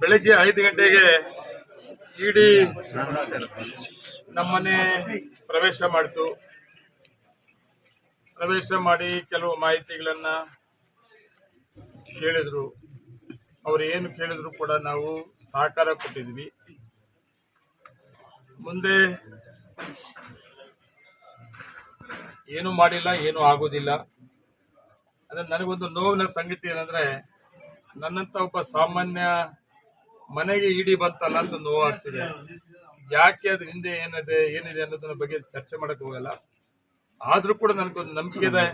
ಬೆಳಗ್ಗೆ ಐದು ಗಂಟೆಗೆ ಇಡಿ ನಮ್ಮನೆ ಪ್ರವೇಶ ಮಾಡಿತು. ಪ್ರವೇಶ ಮಾಡಿ ಕೆಲವು ಮಾಹಿತಿಗಳನ್ನು ಕೇಳಿದ್ರು. ಅವ್ರು ಏನು ಕೇಳಿದ್ರು ಕೂಡ ನಾವು ಸಹಕಾರ ಕೊಟ್ಟಿದ್ವಿ. ಮುಂದೆ ಏನು ಮಾಡಿಲ್ಲ, ಏನು ಆಗೋದಿಲ್ಲ. ಅಂದ್ರೆ ನನಗೊಂದು ನೋವಿನ ಸಂಗತಿ ಏನಂದ್ರೆ ನನ್ನಂತ ಒಬ್ಬ ಸಾಮಾನ್ಯ ಮನೆಗೆ ಇಡಿ ಬಂತಲ್ಲ ಅಂತ ನೋವಾಗ್ತಿದೆ. ಯಾಕೆ ಅದ್ರ ಹಿಂದೆ ಏನಿದೆ ಏನಿದೆ ಅನ್ನೋದನ್ನ ಬಗ್ಗೆ ಚರ್ಚೆ ಮಾಡಕ್ ಹೋಗಲ್ಲ. ಆದ್ರೂ ಕೂಡ ನನಗೊಂದು ನಂಬಿಕೆ ಇದೆ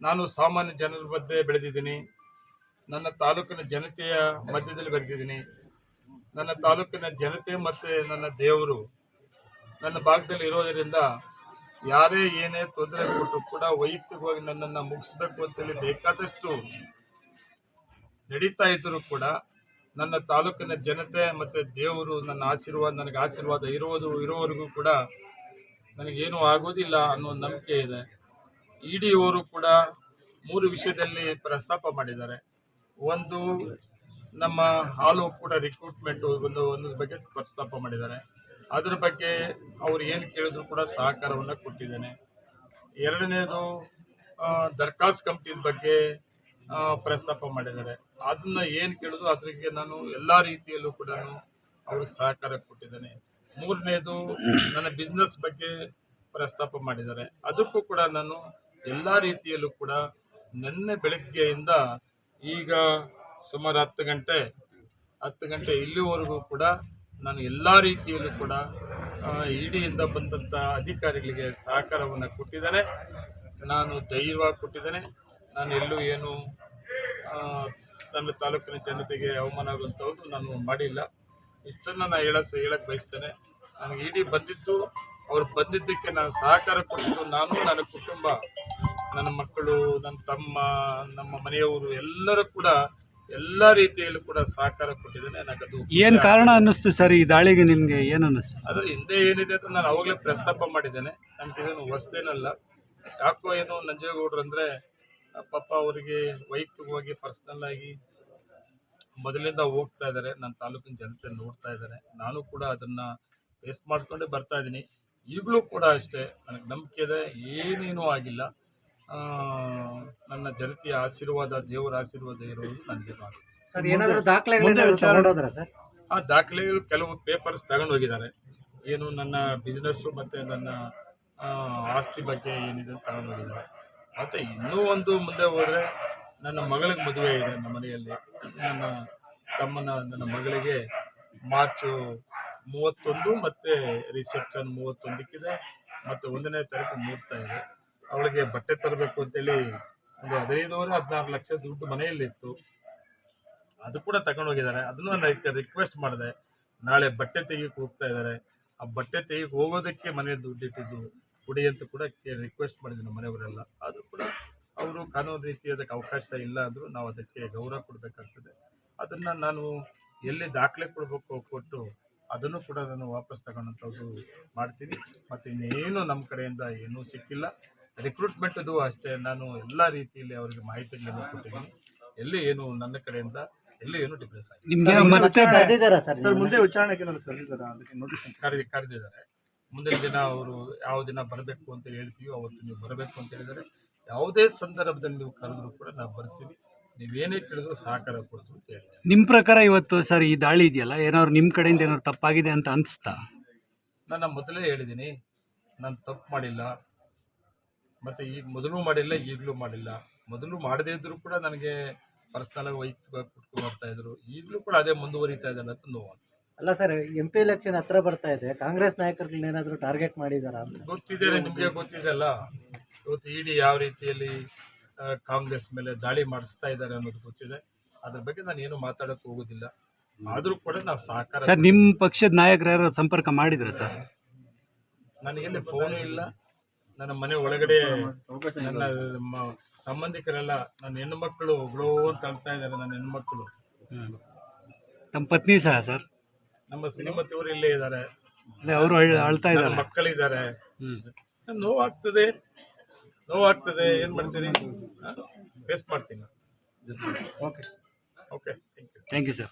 ನಾನು ಸಾಮಾನ್ಯ ಜನರ ಮಧ್ಯೆ ಬೆಳೆದಿದ್ದೀನಿ. ನನ್ನ ತಾಲೂಕಿನ ಜನತೆಯ ಮಧ್ಯದಲ್ಲಿ ಬೆಳೆದಿದ್ದೀನಿ. ನನ್ನ ತಾಲೂಕಿನ ಜನತೆ ಮತ್ತೆ ನನ್ನ ದೇವರು ನನ್ನ ಭಾಗದಲ್ಲಿ ಇರೋದರಿಂದ ಯಾರೇ ಏನೇ ತೊಂದರೆ ಕೊಟ್ಟರು ಕೂಡ ವೈಯಕ್ತಿಕವಾಗಿ ನನ್ನನ್ನು ಮುಗಿಸ್ಬೇಕು ಅಂತೇಳಿ ಬೇಕಾದಷ್ಟು ನಡೀತಾ ಇದ್ದರೂ ಕೂಡ ನನ್ನ ತಾಲೂಕಿನ ಜನತೆ ಮತ್ತು ದೇವರು ನನ್ನ ಆಶೀರ್ವಾದ, ನನಗೆ ಆಶೀರ್ವಾದ ಇರೋದು ಇರೋವರೆಗೂ ಕೂಡ ನನಗೇನು ಆಗೋದಿಲ್ಲ ಅನ್ನೋ ನಂಬಿಕೆ ಇದೆ. ಇಡಿ ಅವರು ಕೂಡ ಮೂರು ವಿಷಯದಲ್ಲಿ ಪ್ರಸ್ತಾಪ ಮಾಡಿದ್ದಾರೆ. ಒಂದು, ನಮ್ಮ ಹಾಲು ಒಕ್ಕೂಟ ರಿಕ್ರೂಟ್ಮೆಂಟ್ ಒಂದು ಒಂದು ಬಗ್ಗೆ ಪ್ರಸ್ತಾಪ ಮಾಡಿದ್ದಾರೆ. ಅದರ ಬಗ್ಗೆ ಅವ್ರು ಏನು ಕೇಳಿದ್ರು ಕೂಡ ಸಹಕಾರವನ್ನು ಕೊಟ್ಟಿದ್ದೇನೆ. ಎರಡನೇದು ದರ್ಖಾಸ್ ಕಂಪ್ನಿ ಬಗ್ಗೆ ಪ್ರಸ್ತಾಪ ಮಾಡಿದ್ದಾರೆ. ಅದನ್ನ ಏನು ಕೇಳಿದ್ರು ಅದಕ್ಕೆ ನಾನು ಎಲ್ಲ ರೀತಿಯಲ್ಲೂ ಕೂಡ ಅವ್ರಿಗೆ ಸಹಕಾರ ಕೊಟ್ಟಿದ್ದೇನೆ. ಮೂರನೇದು, ನನ್ನ ಬಿಸ್ನೆಸ್ ಬಗ್ಗೆ ಪ್ರಸ್ತಾಪ ಮಾಡಿದ್ದಾರೆ. ಅದಕ್ಕೂ ಕೂಡ ನಾನು ಎಲ್ಲ ರೀತಿಯಲ್ಲೂ ಕೂಡ ನಿನ್ನೆ ಬೆಳಗ್ಗೆಯಿಂದ ಈಗ ಸುಮಾರು ಹತ್ತು ಗಂಟೆ ಹತ್ತು ಗಂಟೆ ಇಲ್ಲಿವರೆಗೂ ಕೂಡ ನಾನು ಎಲ್ಲ ರೀತಿಯಲ್ಲೂ ಕೂಡ ಇಡಿಯಿಂದ ಬಂದಂಥ ಅಧಿಕಾರಿಗಳಿಗೆ ಸಹಕಾರವನ್ನು ಕೊಟ್ಟಿದ್ದೇನೆ. ನಾನು ಧೈರ್ಯವಾಗಿ ಕೊಟ್ಟಿದ್ದೇನೆ. ನಾನು ಎಲ್ಲೂ ಏನು ನನ್ನ ತಾಲೂಕಿನ ಜನತೆಗೆ ಅವಮಾನ ಆಗುವಂಥವ್ರು ನಾನು ಮಾಡಿಲ್ಲ. ಇಷ್ಟನ್ನು ನಾನು ಹೇಳ ಹೇಳಕ್ಕೆ ಬಯಸ್ತೇನೆ. ನನಗೆ ಇಡಿ ಬಂದಿದ್ದು ಅವ್ರು ಬಂದಿದ್ದಕ್ಕೆ ನಾನು ಸಹಕಾರ ಕೊಟ್ಟಿದ್ದು ನಾನು ನನ್ನ ಕುಟುಂಬ ನನ್ನ ಮಕ್ಕಳು ನನ್ನ ತಮ್ಮ ನಮ್ಮ ಮನೆಯವರು ಎಲ್ಲರೂ ಕೂಡ ಎಲ್ಲ ರೀತಿಯಲ್ಲೂ ಕೂಡ ಸಹಕಾರ ಕೊಟ್ಟಿದ್ದೇನೆ. ನನಗದು ಏನು ಕಾರಣ ಅನ್ನಿಸ್ತು ಸರ್ ಈ ದಾಳಿಗೆ ನಿಮಗೆ? ಏನು ಅನ್ನಿಸ್ತು? ಅದ್ರ ಹಿಂದೆ ಏನಿದೆ ಅಂತ ನಾನು ಅವಾಗಲೇ ಪ್ರಸ್ತಾಪ ಮಾಡಿದ್ದೇನೆ. ನನಗಿದೇನು ಹೊಸದೇನಲ್ಲ. ಯಾಕೋ ಏನೋ ನಂಜೇಗೌಡರು ಅಂದರೆ ಪಾಪ ಅವರಿಗೆ ವೈಯಕ್ತಿಕವಾಗಿ ಪರ್ಸ್ನಲ್ ಆಗಿ ಮೊದಲಿಂದ ಹೋಗ್ತಾ ಇದ್ದಾರೆ ನನ್ನ ತಾಲೂಕಿನ ಜನತೆ ನೋಡ್ತಾ ಇದ್ದಾರೆ ನಾನು ಕೂಡ ಅದನ್ನು ಫೇಸ್ ಮಾಡ್ಕೊಂಡೇ ಬರ್ತಾ ಇದ್ದೀನಿ. ಈಗಲೂ ಕೂಡ ಅಷ್ಟೇ ನನಗೆ ನಂಬಿಕೆ ಇದೆ. ಏನೇನೂ ಆಗಿಲ್ಲ. ನನ್ನ ಜನತೆಯ ಆಶೀರ್ವಾದ ದೇವರ ಆಶೀರ್ವಾದ ಇರೋದು ನನಗೆ ಸರ್ ಆ ದಾಖಲೆಗಳು ಕೆಲವು ಪೇಪರ್ಸ್ ತಗೊಂಡು ಹೋಗಿದ್ದಾರೆ. ಏನು ನನ್ನ ಬಿಸ್ನೆಸ್ಸು ಮತ್ತು ನನ್ನ ಆಸ್ತಿ ಬಗ್ಗೆ ಏನಿದೆ ತಗೊಂಡು ಹೋಗಿದ್ದಾರೆ. ಮತ್ತು ಇನ್ನೂ ಒಂದು ಮುಂದೆ ಹೋದರೆ ನನ್ನ ಮಗಳಿಗೆ ಮದುವೆ ಇದೆ ನಮ್ಮ ಮನೆಯಲ್ಲಿ. ನನ್ನ ತಮ್ಮನ ನನ್ನ ಮಗಳಿಗೆ ಮಾರ್ಚು ಮೂವತ್ತೊಂದು ಮತ್ತು ರಿಸೆಪ್ಷನ್ ಮೂವತ್ತೊಂದಕ್ಕಿದೆ. ಮತ್ತು ಒಂದನೇ ತಾರೀಕು ಮುಹೂರ್ತ ಇದೆ. ಅವಳಿಗೆ ಬಟ್ಟೆ ತರಬೇಕು ಅಂತೇಳಿ ಒಂದು ಹದಿನೈದುವರೆ, ಹದಿನಾರು ಲಕ್ಷ ದುಡ್ಡು ಮನೆಯಲ್ಲಿತ್ತು. ಅದು ಕೂಡ ತಗೊಂಡೋಗಿದ್ದಾರೆ ಅದನ್ನು ನಾನು ರಿಕ್ವೆಸ್ಟ್ ಮಾಡಿದೆ. ನಾಳೆ ಬಟ್ಟೆ ತೆಗಿಯಕ್ಕೆ ಹೋಗ್ತಾ ಇದ್ದಾರೆ. ಆ ಬಟ್ಟೆ ತೆಗಿಯಕ್ಕೆ ಹೋಗೋದಕ್ಕೆ ಮನೆ ದುಡ್ಡಿಟ್ಟಿದ್ದು ಕೊಡಿ ಅಂತ ಕೂಡ ರಿಕ್ವೆಸ್ಟ್ ಮಾಡಿದ್ದೀನಿ ಮನೆಯವರೆಲ್ಲ. ಅದು ಕೂಡ ಅವರು ಕಾನೂನು ರೀತಿ ಅದಕ್ಕೆ ಅವಕಾಶ ಇಲ್ಲ ಅಂದರೂ ನಾವು ಅದಕ್ಕೆ ಗೌರವ ಕೊಡಬೇಕಾಗ್ತದೆ. ಅದನ್ನು ನಾನು ಎಲ್ಲಿ ದಾಖಲೆ ಕೊಡಬೇಕು ಕೊಟ್ಟು ಅದನ್ನು ಕೂಡ ನಾನು ವಾಪಸ್ ತಗೊಳ್ಳೋಂಥದ್ದು ಮಾಡ್ತೀನಿ. ಮತ್ತು ಇನ್ನೇನು ನಮ್ಮ ಕಡೆಯಿಂದ ಏನೂ ಸಿಕ್ಕಿಲ್ಲ. ರಿಕ್ರೂಟ್ಮೆಂಟದು ಅಷ್ಟೇ. ನಾನು ಎಲ್ಲ ರೀತಿಯಲ್ಲಿ ಅವರಿಗೆ ಮಾಹಿತಿಗಳನ್ನು ಕೊಟ್ಟಿದ್ದೀನಿ. ಎಲ್ಲಿ ಏನು ನನ್ನ ಕಡೆಯಿಂದ ಎಲ್ಲಿ ಏನು ಡಿಫ್ರೆನ್ಸ್ ಆಗಿದೆ. ನಿಮ್ಗೆ ಮತ್ತೆ ಕರೆದಿದ್ದಾರಾ ಸರ್ ಸರ್ ಮುಂದೆ ವಿಚಾರಣೆಗೆ ನಾನು ಕರೆದಿದ್ದಾರೆ. ಮುಂದಿನ ದಿನ ಅವರು ಯಾವ ದಿನ ಬರಬೇಕು ಅಂತ ಹೇಳ್ತೀವೋ ಅವತ್ತು ನೀವು ಬರಬೇಕು ಅಂತ ಹೇಳಿದರೆ ಯಾವುದೇ ಸಂದರ್ಭದಲ್ಲಿ ನೀವು ಕರೆದ್ರು ಕೂಡ ನಾವು ಬರ್ತೀವಿ. ನೀವೇನೇ ಕೇಳಿದ್ರು ಸಹಕಾರ ಕೊಡ್ತೀವಿ ಅಂತ ಹೇಳಿದೆ ನಿಮ್ಮ ಪ್ರಕಾರ ಇವತ್ತು ಸರ್ ಈ ದಾಳಿ ಇದೆಯಲ್ಲ ಏನಾದ್ರು ನಿಮ್ಮ ಕಡೆಯಿಂದ ಏನಾದ್ರು ತಪ್ಪಾಗಿದೆ ಅಂತ ಅನಿಸ್ತಾ ನಾನು ಮೊದಲೇ ಹೇಳಿದ್ದೀನಿ ನಾನು ತಪ್ಪು ಮಾಡಿಲ್ಲ. ಮತ್ತು ಈ ಮೊದಲು ಮಾಡಿಲ್ಲ ಈಗಲೂ ಮಾಡಿಲ್ಲ. ಮೊದಲು ಮಾಡದೇ ಇದ್ದರೂ ಕೂಡ ನನಗೆ ಪರ್ಸ್ನಲಾಗಿ ವೈಯಕ್ತಿಕವಾಗಿ ಕುಟ್ಕೊಂಡು ಬರ್ತಾ ಇದ್ರು. ಈಗಲೂ ಕೂಡ ಅದೇ ಮುಂದುವರಿತಾ ಇದೆ ಅಂತ ನೋವು ಅಲ್ಲ ಸರ್ ಎಂ ಪಿ ಎಲೆಕ್ಷನ್ ಹತ್ರ ಬರ್ತಾ ಇದೆ. ಕಾಂಗ್ರೆಸ್ ನಾಯಕರುಗಳನ್ನ ಏನಾದರೂ ಟಾರ್ಗೆಟ್ ಮಾಡಿದಾರಾ ಅಂತ? ಗೊತ್ತಿದೆ ನಿಮಗೆ ಗೊತ್ತಿದೆ ಅಲ್ಲ? ಇವತ್ತು ಇಡಿ ಯಾವ ರೀತಿಯಲ್ಲಿ ಕಾಂಗ್ರೆಸ್ ಮೇಲೆ ದಾಳಿ ಮಾಡಿಸ್ತಾ ಇದ್ದಾರೆ ಅನ್ನೋದು ಗೊತ್ತಿದೆ. ಅದ್ರ ಬಗ್ಗೆ ನಾನು ಏನು ಮಾತಾಡಕ್ಕೆ ಹೋಗೋದಿಲ್ಲ. ಆದರೂ ಕೂಡ ನಾವು ಸಹಕಾರ ಸರ್ ನಿಮ್ಮ ಪಕ್ಷದ ನಾಯಕರು ಯಾರು ಸಂಪರ್ಕ ಮಾಡಿದ್ರೆ ಸರ್? ನನಗೆಲ್ಲಿ ಫೋನು ಇಲ್ಲ. ನನ್ನ ಮನೆ ಒಳಗಡೆ ನನ್ನ ಮ- ಸಂಬಂಧಿಕರೆಲ್ಲ ನನ್ನ ಹೆಣ್ಣುಮಕ್ಕಳು ಒಬ್ಳು ಅಂತ ಹೇಳ್ತಾ ಇದ್ದಾರೆ ನನ್ನ ಹೆಣ್ಮಕ್ಳು ತಮ್ಮ ಪತ್ನಿ ಸಹ ಸರ್? ನಮ್ಮ ಶ್ರೀಮತಿಯವರು ಇಲ್ಲೇ ಇದ್ದಾರೆ ಅದೇ ಅವರು ಅಳ್ತಾ ಇದ್ದಾರೆ ಮಕ್ಕಳಿದ್ದಾರೆ. ಹ್ಮ್. ನೋವಾಗ್ತದೆ. ನೋವಾಗ್ತದೆ. ಏನ್ ಮಾಡ್ತೀರಿ? ಫೇಸ್ ಮಾಡ್ತೀನಿ okay okay thank you sir